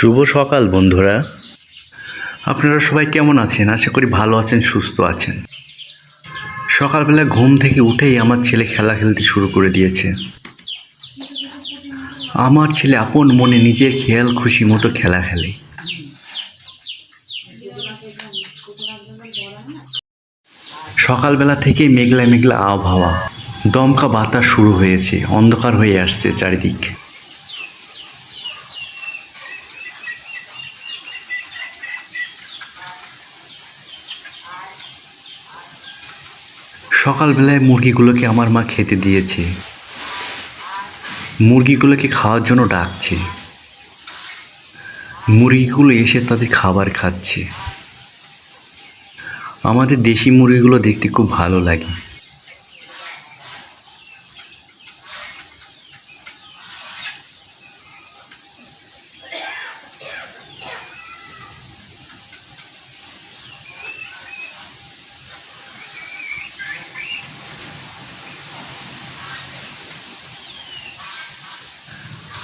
শুভ সকাল, বন্ধুরা। আপনারা সবাই কেমন আছেন? আশা করি ভালো আছেন, সুস্থ আছেন। সকালবেলা ঘুম থেকে উঠেই আমার ছেলে খেলা খেলতে শুরু করে দিয়েছে। আমার ছেলে আপন মনে নিজের খেয়াল খুশি মতো খেলা খেলে। সকালবেলা থেকেই মেঘলা মেঘলা আবহাওয়া। দমকা বাতাস শুরু হয়েছে, অন্ধকার হয়ে আসছে চারিদিক। সকালবেলায় মুরগিগুলোকে আমার মা খেতে দিয়েছে। মুরগিগুলোকে খাওয়ার জন্য ডাকছে। মুরগিগুলো এসে তাদের খাবার খাচ্ছে। আমাদের দেশি মুরগিগুলো দেখতে খুব ভালো লাগে।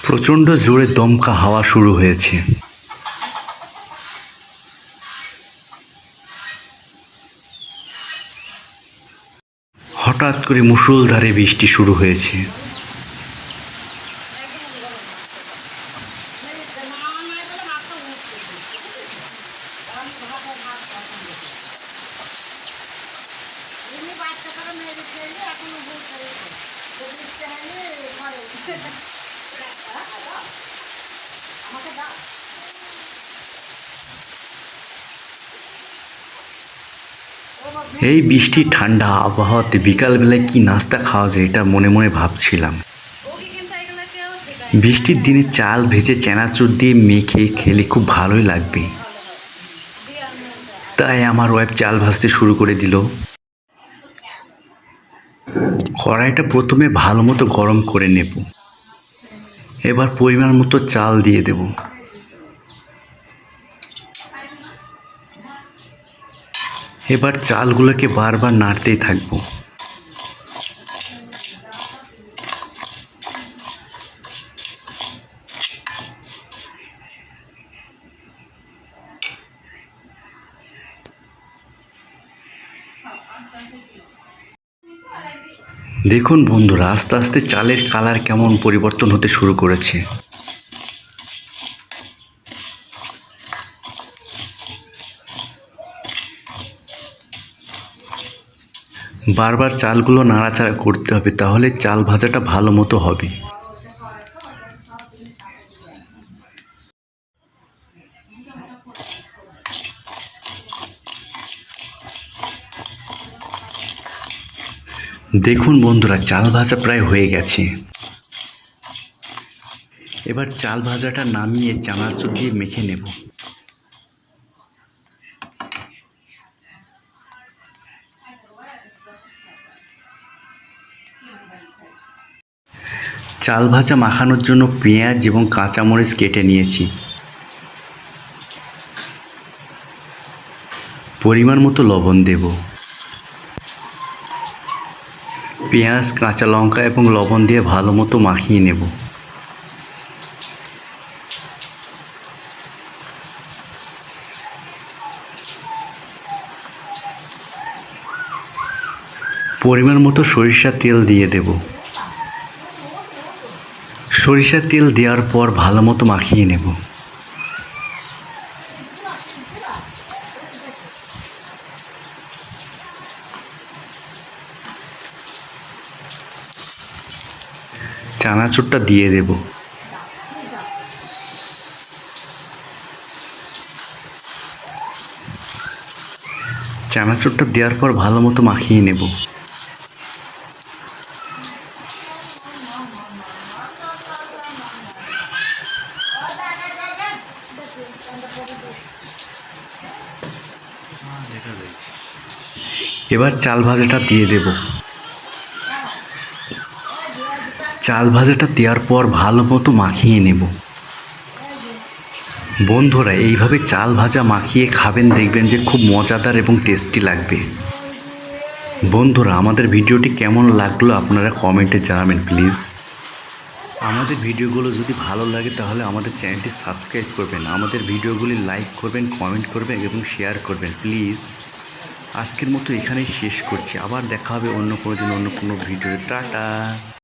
প্রচণ্ড জোরে দমকা হাওয়া শুরু হয়েছে। হঠাৎ করে মুষলধারে বৃষ্টি শুরু হয়েছে। এমনি বাচ্চা এই বৃষ্টি, ঠান্ডা আবহাওয়াতে বিকালবেলায় কি নাস্তা খাওয়া যায়, এটা মনে মনে ভাবছিলাম। বৃষ্টির দিনে চাল ভেজে চানাচুর দিয়ে মেখে খেলে খুব ভালোই লাগবে। তাই আমার ওয়াইফ চাল ভাজতে শুরু করে দিল। কড়াইটা প্রথমে ভালো মতো গরম করে নেব। এবার পরিমাণ মতো চাল দিয়ে দেব। এবার চালগুলোকে বারবার নাড়তেই থাকব। দেখুন বন্ধুরা, আস্তে আস্তে চালের কালার কেমন পরিবর্তন হতে শুরু করেছে। বারবার চালগুলো নাড়াচাড়া করতে হবে, তাহলে চাল ভাজাটা ভালো মতো হবে। দেখুন বন্ধুরা, চাল ভাজা প্রায় হয়ে গেছে। এবার চাল ভাজাটা নামিয়ে চানাচুর দিয়ে মেখে নেব। চাল ভাজা মাখানোর জন্য পেঁয়াজ এবং কাঁচামরিচ কেটে নিয়েছি। পরিমাণ মতো লবণ দেব। পেঁয়াজ, কাঁচা লঙ্কা এবং লবণ দিয়ে ভালো মতো মাখিয়ে নেব। পরিমাণ মতো সরিষার তেল দিয়ে দেব। সরিষার তেল দেওয়ার পর ভালো মতো মাখিয়ে নেব। চানাচুরটা দিয়ে দেব। চানাচুরটা দেওয়ার পর ভালো মতো মাখিয়ে নেব। এবার চাল ভাজাটা দিয়ে দেব। চাল ভাজাটা দেওয়ার পর ভালো মতো মাখিয়ে নেব। বন্ধুরা, এইভাবে চাল ভাজা মাখিয়ে খাবেন, দেখবেন যে খুব মজাদার এবং টেস্টি লাগবে। বন্ধুরা, আমাদের ভিডিওটি কেমন লাগল আপনারা কমেন্টে জানাবেন, প্লিজ। আমাদের ভিডিওগুলো যদি ভালো লাগে, তাহলে আমাদের চ্যানেলটি সাবস্ক্রাইব করবেন, আমাদের ভিডিওগুলি লাইক করবেন, কমেন্ট করবেন এবং শেয়ার করবেন, প্লিজ। আজকের মতো এখানেই শেষ করছি, আবার দেখা হবে অন্য কোনো দিন, অন্য কোনো ভিডিও টাটা।